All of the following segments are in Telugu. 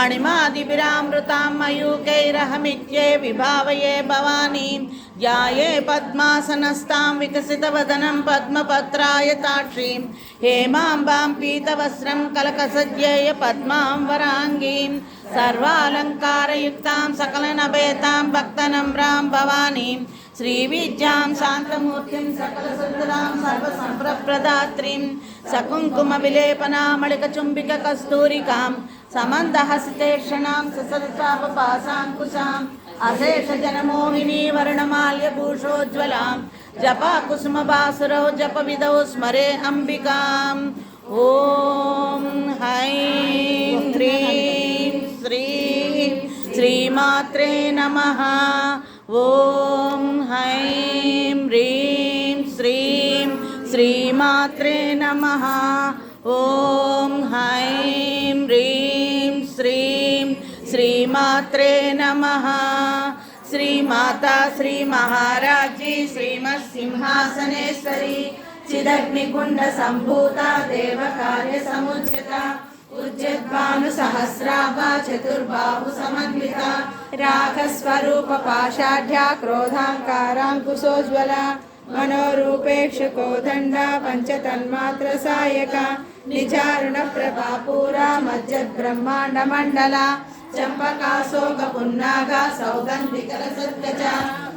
अणिमादिभिरामृतां मयूकैरहमित्ये विभावये भवानीं ध्याये पद्मासनस्तां विकसितवदनं पद्मपत्रायताक्षीं हेमाम्बां पीतवस्त्रं कलकसज्जेय पद्मां वराङ्गीं सर्वालङ्कारयुक्तां सकलनभेतां भक्तनम्रां भवानीं श्रीविद्यां शान्तमूर्तिं सकलसुन्दरां सर्वसम्प्रप्रदात्रीं सकुङ्कुमविलेपनामलिकचुम्बिककस्तूरिकां समन्दहसितेक्षणां ससदसापपासाङ्कुशाम् अशेषजनमोहिनी वर्णमाल्यभूषोज्ज्वलां जपाकुसुमबासुरौ जपविदौ स्मरे अम्बिकाम् ॐ हैं ह्रीं श्रीं श्रीमात्रे नमः ॐ हैं ह्रीं श्रीं श्रीमात्रे नमः ॐ हैं ह्रीं శ్రీమాత్రే నమ. శ్రీమాతా శ్రీ మహారాజీ శ్రీమత్ సింహాసనేశ్వరి చిదగ్నికుండ సంభూత దేవకార్య సముచిత ఉజ్జద్భాను సహస్రాభ చతుర్బాహు సమన్విత. రాగస్వరూప పాషాఢ్య క్రోధాంకారాంకుశోజ్వల. మనోరూపేక్షకోదండ పంచతన్మాత్ర సాయక. నిచారుణ ప్రభాపూర మజ్జద్బ్రహ్మాండ మండల. ಚಂಪಕಾ ಶೋಕ ಪುನ್ನಾಗ ಸೌಗಂಧಿಕರ ಸತ್ಕಜ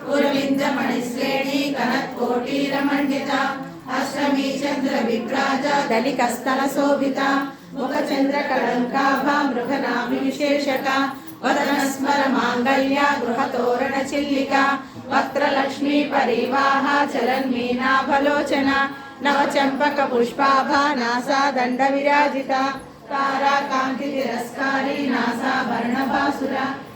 ಗುರುವಿಂದ ಮಣಿಶ್ರೇಣಿ ಕನತ್ಕೋಟಿ ರಮಣ್ಯತ ಅಷ್ಟಮಿ ಚಂದ್ರ ವಿಭ್ರಾಜ ದಲಿಕ ಸ್ಥಳ ಶೋಭಿತ ಮುಖ ಚಂದ್ರ ಕಳಂಕಾಭ ಮೃಗನಾಭಿ ವಿಶೇಷಕ ವದನ ಸ್ಮರ ಮಾಂಗಲ್ಯ ಗೃಹ ತೋರಣ ಚಿಲ್ಲಿಕ ವಕ್ರಲಕ್ಷ್ಮೀ ಪರಿವಾಹ ಚಲನ್ ಮೀನಾಭಲೋಚನ ನವ ಚಂಪಕ ಪುಷ್ಪಾಭ ನಾಸಾ ದಂಡ ವಿರಾಜಿತ ತಾರಾ ಕಾಂತಿ ತಿರಸ್ಕಾರಿ ನಾಸಾ Asura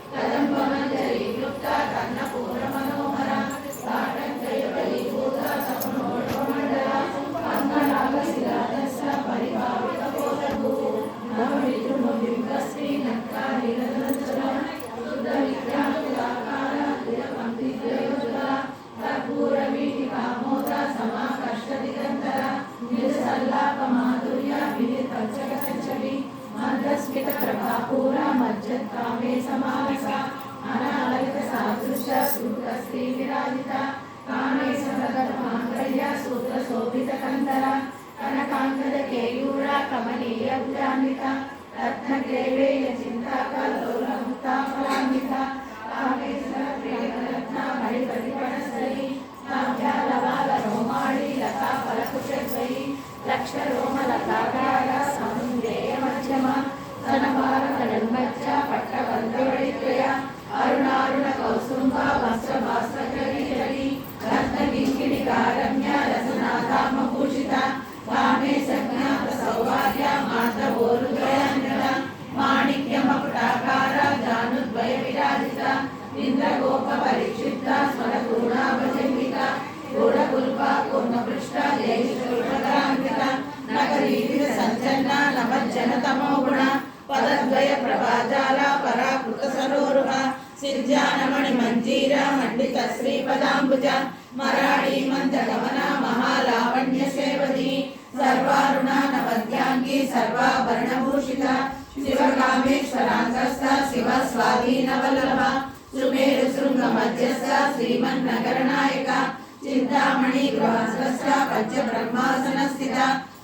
मन्दस्मितप्रभापूरा मज्जत्कामे समानसा अनालयितसादृश्य सूत्रश्रीविराजिता कामे समगतमाङ्गल्या सूत्रशोभितकन्दरा कनकाङ्गदकेयूरा कमनीयभुजान्विता रत्नग्रेवेय चिन्ताकलोलमुक्ता फलान्विता నవజనతమోగుణ పదద్వయ ప్రభాజాల పరాకృత మంజీర మండిత శ్రీపదాంబుజ మరాళీ మంద మహాలావణ్య సేవది సర్వారుణ నవద్యాంగి సర్వాభరణభూషిత శివకామేశ్వరాంగస్థ శివ స్వాధీనవల్లభ సుమేరు శృంగ మధ్యస్థ శ్రీమన్ నగర నాయక ಚಿಂತಾಮಣಿ ಗೃಹಸ್ವಸ್ಥ ಪಂಚ ಬ್ರಹ್ಮಾಸನ ಸ್ಥಿತ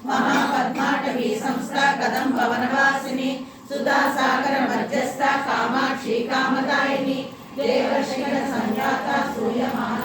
ಮಹಾಪದ್ಮಾಟವಿ ಸಂಸ್ಥಾ ಕದಂ ಭವನವಾಸಿನಿ ಸುಧಾ ಸಾಗರ ಮಧ್ಯಸ್ಥ ಕಾಮಾಕ್ಷಿ ಕಾಮದಾಯಿನಿ ದೇವಶಿಖರ ಸಂಜಾತ ಸೂರ್ಯಮಾನ